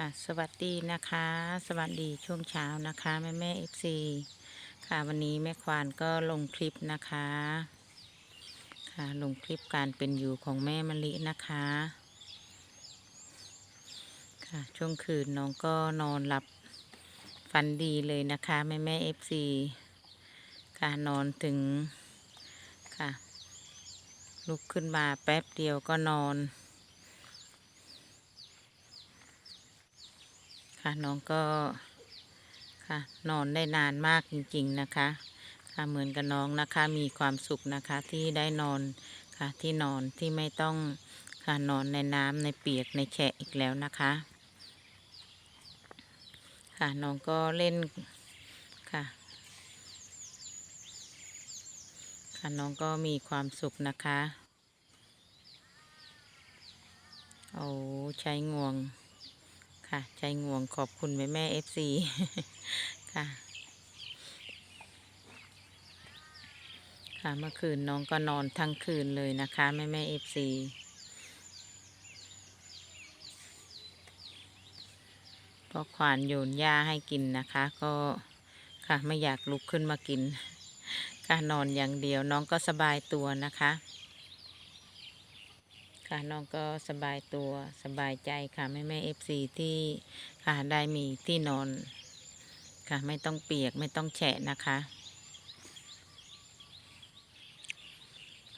ค่ะสวัสดีนะคะ สวัสดีช่วงเช้านะคะ แม่แม่เอฟซีค่ะวันนี้แม่ควานก็ลงคลิปนะคะ ค่ะลงคลิปการเป็นอยู่ของแม่มะลินะคะ ค่ะช่วงคืนน้องก็นอนหลับฝันดีเลยนะคะแม่แม่เอฟซีค่ะนอนถึงค่ะลุกขึ้นมาแป๊บเดียวก็นอน ค่ะน้องก็ค่ะนอนได้นานมากจริง ๆนะคะ ค่ะเหมือนกับน้องนะคะมีความสุขนะคะที่ได้นอนค่ะที่นอนที่ไม่ต้องค่ะนอนในน้ำในเปียกในแฉะอีกแล้วนะคะ ค่ะน้องก็เล่นค่ะ ค่ะน้องก็มีความสุขนะคะ โอ้ใช้งวง ค่ะ ใจง่วงขอบคุณแม่แม่เอฟซีค่ะ ค่ะเมื่อคืนน้องก็นอนทั้งคืนเลยนะคะ แม่แม่เอฟซีเพราะควานโยนหญ้าให้กินนะคะ ก็ค่ะไม่อยากลุกขึ้นมากิน ค่ะนอนอย่างเดียวน้องก็สบายตัวนะคะ ค่ะน้องก็สบายตัวสบายใจค่ะแม่แม่เอฟซีที่ค่ะได้มีที่นอนค่ะไม่ต้องเปียกไม่ต้องแฉะนะคะ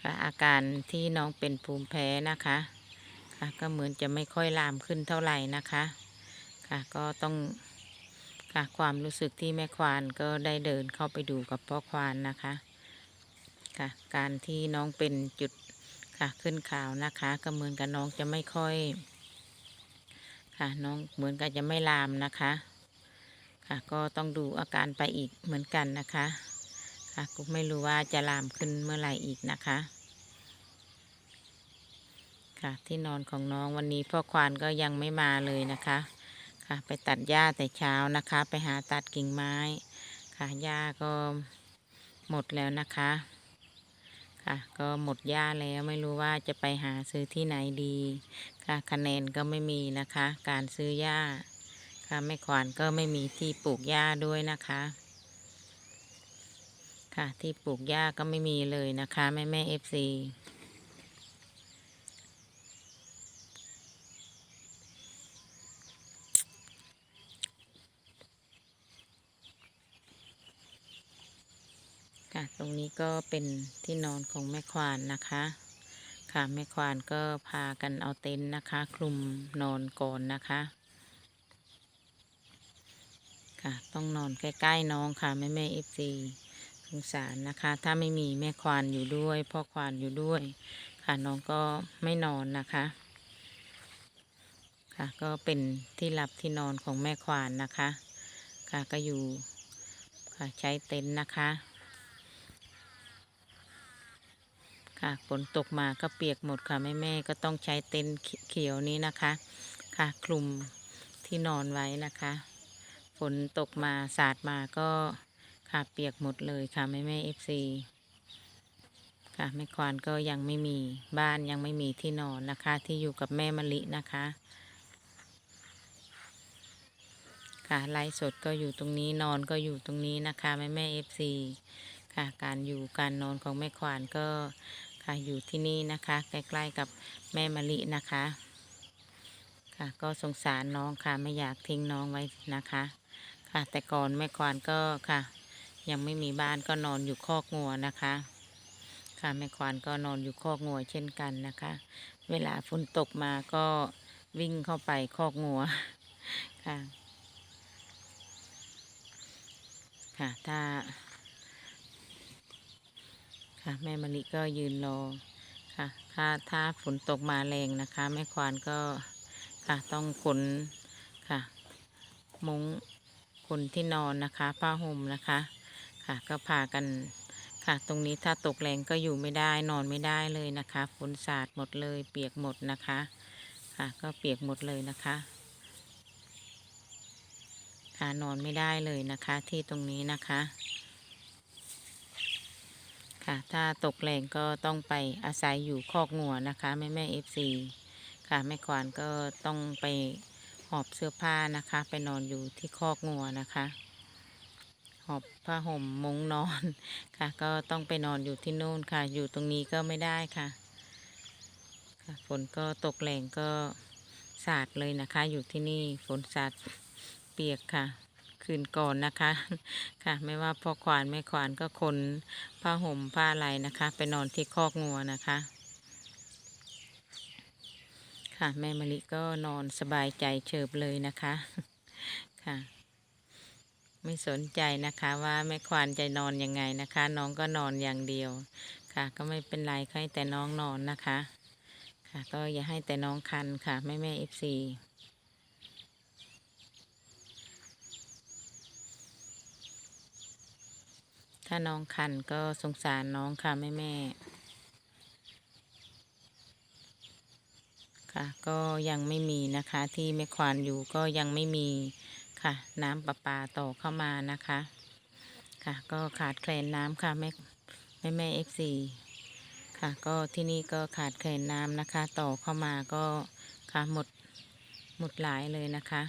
ค่ะอาการที่น้องเป็นภูมิแพ้นะคะค่ะก็เหมือนจะไม่ค่อยลามขึ้นเท่าไหร่นะคะค่ะก็ต้องค่ะความรู้สึกที่แม่ควานก็ได้เดินเข้าไปดูกับพ่อควานนะคะค่ะการที่น้องเป็นจุด ค่ะขึ้นข่าวนะคะก็เหมือนกับน้องจะไม่ค่อย ค่ะน้องเหมือนกับจะไม่ลามนะคะ ค่ะก็ต้องดูอาการไปอีกเหมือนกันนะคะ ค่ะก็ไม่รู้ว่าจะลามขึ้นเมื่อไหร่อีกนะคะ ค่ะที่นอนของน้องวันนี้พ่อควานก็ยังไม่มาเลยนะคะ ค่ะไปตัดหญ้าแต่เช้านะคะ ไปหาตัดกิ่งไม้ ค่ะหญ้าก็หมดแล้วนะคะ ค่ะ ก็หมดหญ้าแล้วไม่รู้ว่าจะไปหาซื้อที่ไหนดีค่ะคะแนนก็ไม่มีนะคะ การซื้อหญ้าค่ะแม่ขวานก็ไม่มีที่ปลูกหญ้าด้วยนะคะ ค่ะที่ปลูกหญ้าก็ไม่มีเลยนะคะแม่แม่เอฟซี รงนี้ก็เป็นที่นอนของแม่ควานนะคะ ค่ะแม่ควานก็พากันเอาเต็นท์นะคะ คลุมนอนก่อนนะคะ ค่ะต้องนอนใกล้ๆน้องค่ะแม่แม่เอฟซีสงสารนะคะ ถ้าไม่มีแม่ควานอยู่ด้วยพ่อควานอยู่ด้วย ค่ะน้องก็ไม่นอนนะคะค่ะก็เป็นที่หลับที่นอนของแม่ควานนะคะ ค่ะก็อยู่ค่ะใช้เต็นท์นะคะ ค่ะฝนตกมาก็เปียกหมดค่ะแม่แม่ก็ต้องใช้เต็นท์เขียวนี้นะคะ ค่ะคลุมที่นอนไว้นะคะ ฝนตกมาสาดมาก็ค่ะเปียกหมดเลยค่ะแม่แม่เอฟซีค่ะแม่ควานก็ยังไม่มีบ้านยังไม่มีที่นอนนะคะ ที่อยู่กับแม่มะลินะคะ ค่ะไลฟ์สดก็อยู่ตรงนี้นอนก็อยู่ตรงนี้นะคะแม่แม่เอฟซีค่ะการอยู่การนอนของแม่ควานก็ ค่ะอยู่ที่นี่นะคะใกล้ๆกับแม่มะลินะคะ ค่ะก็สงสารน้องค่ะไม่อยากทิ้งน้องไว้นะคะ ค่ะแต่ก่อนแม่ควานก็ค่ะ ยังไม่มีบ้านก็นอนอยู่คอกงัวนะคะ ค่ะแม่ควานก็นอนอยู่คอกงัวเช่นกันนะคะ เวลาฝนตกมาก็วิ่งเข้าไปคอกงัวค่ะ ค่ะถ้า ค่ะ แม่มะลิก็ยืนรอค่ะ ถ้าถ้าฝนตกมาแรงนะคะ แม่ควานก็ค่ะต้องขนค่ะ มุ้งคนที่นอนนะคะผ้าห่มนะคะค่ะ ก็พากันค่ะ ตรงนี้ถ้าตกแรงก็อยู่ไม่ได้นอนไม่ได้เลยนะคะฝนสาดหมดเลย เปียกหมดนะคะ ค่ะ ก็เปียกหมดเลยนะคะค่ะนอนไม่ได้เลยนะคะที่ตรงนี้นะคะ ค่ะถ้าตกแรงก็ต้องไปอาศัยอยู่คอกงัวนะคะแม่แม่เอฟซีค่ะแม่ควานก็ต้องไปหอบเสื้อผ้านะคะ ไปนอนอยู่ที่คอกงัวนะคะ หอบผ้าห่มมุ้งนอนค่ะ ก็ต้องไปนอนอยู่ที่นู่นค่ะ อยู่ตรงนี้ก็ไม่ได้ค่ะค่ะฝนก็ตกแรงก็สาดเลยนะคะ อยู่ที่นี่ฝนสาดเปียกค่ะ คืนก่อนนะคะ ค่ะ ไม่ว่าพ่อควานแม่ควานก็คนผ้าห่มผ้าอะไรนะคะ ไปนอนที่คอกงัวนะคะ ค่ะแม่มะลิก็นอนสบายใจเฉิบเลยนะคะ ค่ะ ไม่สนใจนะคะว่าแม่ควานจะนอนยังไงนะคะ น้องก็นอนอย่างเดียว ค่ะ ก็ไม่เป็นไรให้แต่น้องนอนนะคะ ค่ะ ก็อย่าให้แต่น้องคันค่ะแม่แม่เอฟซี ถ้าน้องคันก็สงสารน้องค่ะแม่แม่ค่ะก็ยังไม่มีนะคะที่แม่ควานอยู่ก็ยังไม่มีค่ะ น้ำประปาต่อเข้ามานะคะ ค่ะ ก็ขาดแคลนน้ำค่ะแม่แม่แม่เอฟซีค่ะ ก็ที่นี่ก็ขาดแคลนน้ำนะคะ ต่อเข้ามาก็ค่ะหมดหมดหลายเลยนะคะ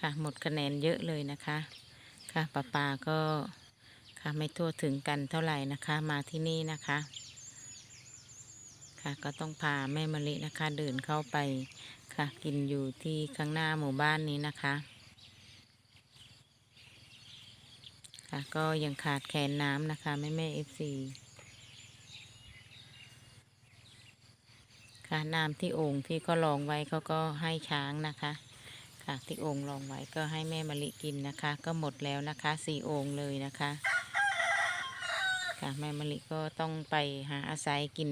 ค่ะหมดคะแนนเยอะเลยนะคะ ค่ะประปาก็ ค่ะ ไม่ทั่วถึงกันเท่าไหร่นะคะ มาที่นี่นะคะ ค่ะก็ต้องพาแม่มะลินะคะ เดินเข้าไปค่ะ กินอยู่ที่ข้างหน้าหมู่บ้านนี้นะคะ ค่ะก็ยังขาดแคลนน้ำนะคะแม่แม่เอฟซีค่ะน้ำที่โอ่งที่เขาลองไว้เขาก็ให้ช้างนะคะค่ะที่โอ่งลองไว้ก็ให้แม่มะลิกินนะคะ ก็หมดแล้วนะคะสี่โอ่งเลยนะคะ ค่ะแม่มะลิก็ต้องไปหาอาศัยกิน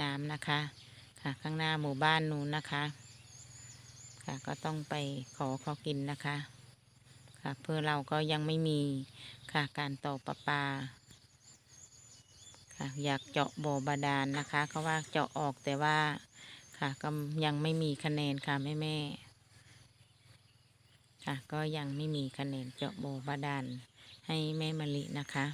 น้ำนะคะ ค่ะข้างหน้าหมู่บ้านนู้นนะคะ ค่ะก็ต้องไปขอเขากินนะคะ ค่ะเพื่อเราก็ยังไม่มีค่ะการต่อประปาค่ะอยากเจาะบ่อบาดาลนนะคะเขาว่าเจาะออกแต่ว่าค่ะก็ยังไม่มีคะแนนค่ะแม่แม่ค่ะก็ยังไม่มีคะแนนเจาะบ่อบาดาลให้แม่มะลินะคะ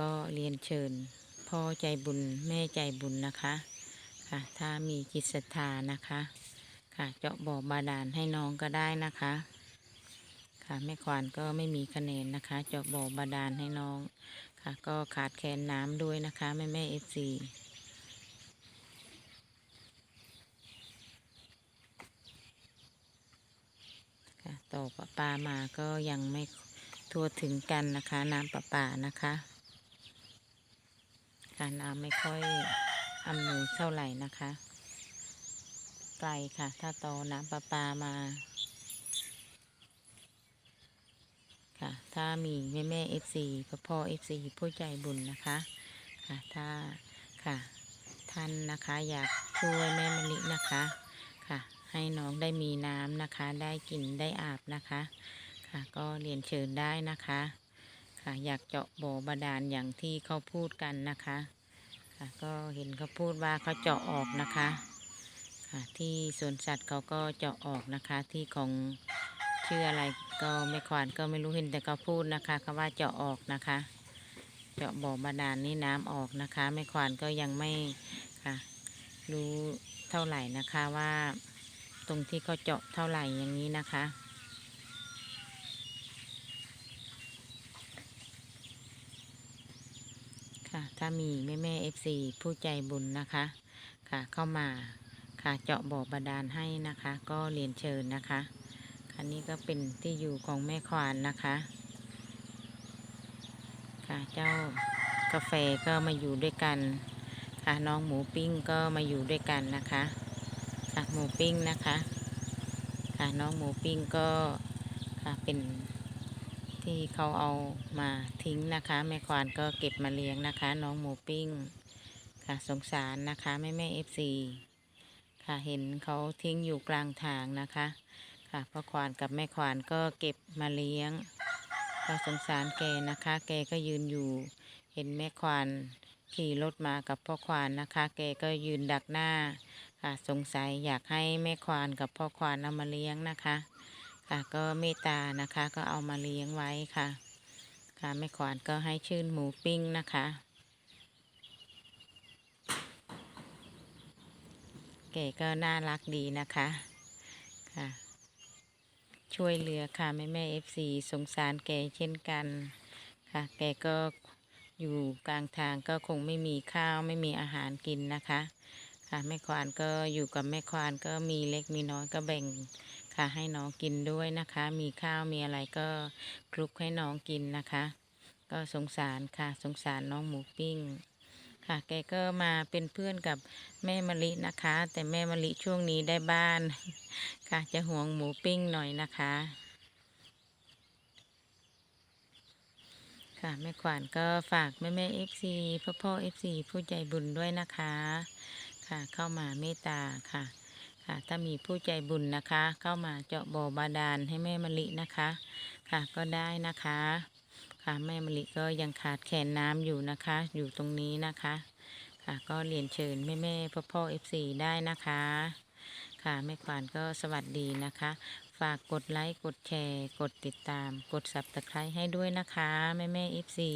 ก็เรียนเชิญพ่อใจบุญแม่ใจบุญนะคะค่ะถ้ามีจิตศรัทธานะคะ ค่ะเจาะบ่อบาดาลให้น้องก็ได้นะคะ ค่ะแม่ควานก็ไม่มีคะแนนนะคะ เจาะบ่อบาดาลให้น้อง ค่ะ ก็ขาดแคลนน้ำด้วยนะคะแม่แม่เอฟซีค่ะต่อประปามาก็ยังไม่ทั่วถึงกันนะคะ น้ำประปานะคะ การน้ำไม่ค่อยอำนวยเท่าไหร่นะคะ ไกลค่ะ ถ้าตอน้ำประปามา ค่ะ ถ้ามีแม่แม่เอฟซีพ่อพ่อเอฟซีผู้ใจบุญนะคะค่ะถ้าค่ะ ท่านนะคะอยากช่วยแม่มะลินะคะค่ะ ให้น้องได้มีน้ำนะคะ ได้กินได้อาบนะคะ ค่ะก็เรียนเชิญได้นะคะ ค่ะอยากเจาะบ่อบาดาลอย่างที่เขาพูดกันนะคะค่ะก็เห็นเขาพูดว่าเขาเจาะออกนะคะค่ะที่สวนสัตว์เขาก็เจาะออกนะคะที่ของชื่ออะไรก็ไม่ควานก็ไม่รู้เห็นแต่เขาพูดนะคะเขาว่าเจาะออกนะคะ เจาะบ่อบาดาลนี่น้ำออกนะคะไม่ควานก็ยังไม่ค่ะรู้เท่าไหร่นะคะว่าตรงที่เขาเจาะเท่าไหร่อย่างนี้นะคะ ค่ะ ถ้ามีแม่แม่เอฟซีผู้ใจบุญนะคะ ค่ะเข้ามาค่ะเจาะบ่อบาดาลให้นะคะ ก็เรียนเชิญนะคะคันนี้ก็เป็นที่อยู่ของแม่ควานนะคะ ค่ะเจ้ากาแฟก็มาอยู่ด้วยกัน ค่ะน้องหมูปิ้งก็มาอยู่ด้วยกันนะคะค่ะหมูปิ้งนะคะ ค่ะน้องหมูปิ้งก็ค่ะเป็น ที่เขาเอามาทิ้งนะคะ แม่ควานก็เก็บมาเลี้ยงนะคะ น้องหมูปิ้งค่ะสงสารนะคะแม่แม่เอฟซีค่ะเห็นเขาทิ้งอยู่กลางทางนะคะค่ะพ่อควานกับแม่ควานก็เก็บมาเลี้ยงก็สงสารแกนะคะ แกก็ยืนอยู่ เห็นแม่ควานขี่รถมากับพ่อควานนะคะ แกก็ยืนดักหน้าค่ะสงสัยอยากให้แม่ควานกับพ่อควานเอามาเลี้ยงนะคะ ค่ะ ก็เมตตานะคะก็เอามาเลี้ยงไว้ค่ะ ค่ะแม่ขวานก็ให้ชื่นหมูปิ้งนะคะแกก็น่ารักดีนะคะค่ะ ช่วยเหลือค่ะแม่แม่เอฟซีสงสารแกเช่นกันค่ะ แกก็อยู่กลางทางก็คงไม่มีข้าวไม่มีอาหารกินนะคะ ค่ะแม่ควานก็อยู่กับแม่ควานก็มีเล็กมีน้อยก็แบ่ง ค่ะ ให้น้องกินด้วยนะคะ มีข้าวมีอะไรก็คลุกให้น้องกินนะคะ ก็สงสารค่ะ สงสารน้องหมูปิ้ง ค่ะ แกก็มาเป็นเพื่อนกับแม่มะลินะคะ แต่แม่มะลิช่วงนี้ได้บ้าน ค่ะ จะห่วงหมูปิ้งหน่อยนะคะค่ะแม่ขวานก็ฝากแม่แม่เอฟซีพ่อพ่อเอฟซีผู้ใจบุญด้วยนะคะ ค่ะเข้ามาเมตตาค่ะ ค่ะ ถ้ามีผู้ใจบุญนะคะ เข้ามาเจาะบ่อบาดาลให้แม่มะลินะคะ ค่ะก็ได้นะคะ ค่ะแม่มะลิก็ยังขาดแคลนน้ำอยู่นะคะ อยู่ตรงนี้นะคะ ค่ะก็เรียนเชิญแม่แม่พ่อพ่อเอฟซีได้นะคะ ค่ะแม่ขวานก็สวัสดีนะคะ ฝากกดไลค์กดแชร์ กดติดตาม กด subscribe ให้ด้วยนะคะแม่แม่เอฟซี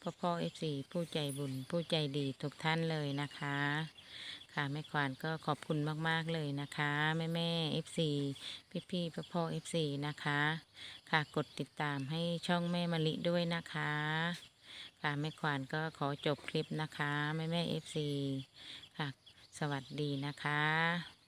พ่อพ่อเอฟซีผู้ใจบุญผู้ใจดีทุกท่านเลยนะคะ ค่ะแม่ควานก็ขอบคุณมากๆเลยนะคะแม่แม่เอฟซีพี่พี่พ่อพ่อเอฟซีนะคะ ค่ะกดติดตามให้ช่องแม่มะลิด้วยนะคะ ค่ะแม่ควานก็ขอจบคลิปนะคะแม่แม่เอฟซีค่ะ สวัสดีนะคะ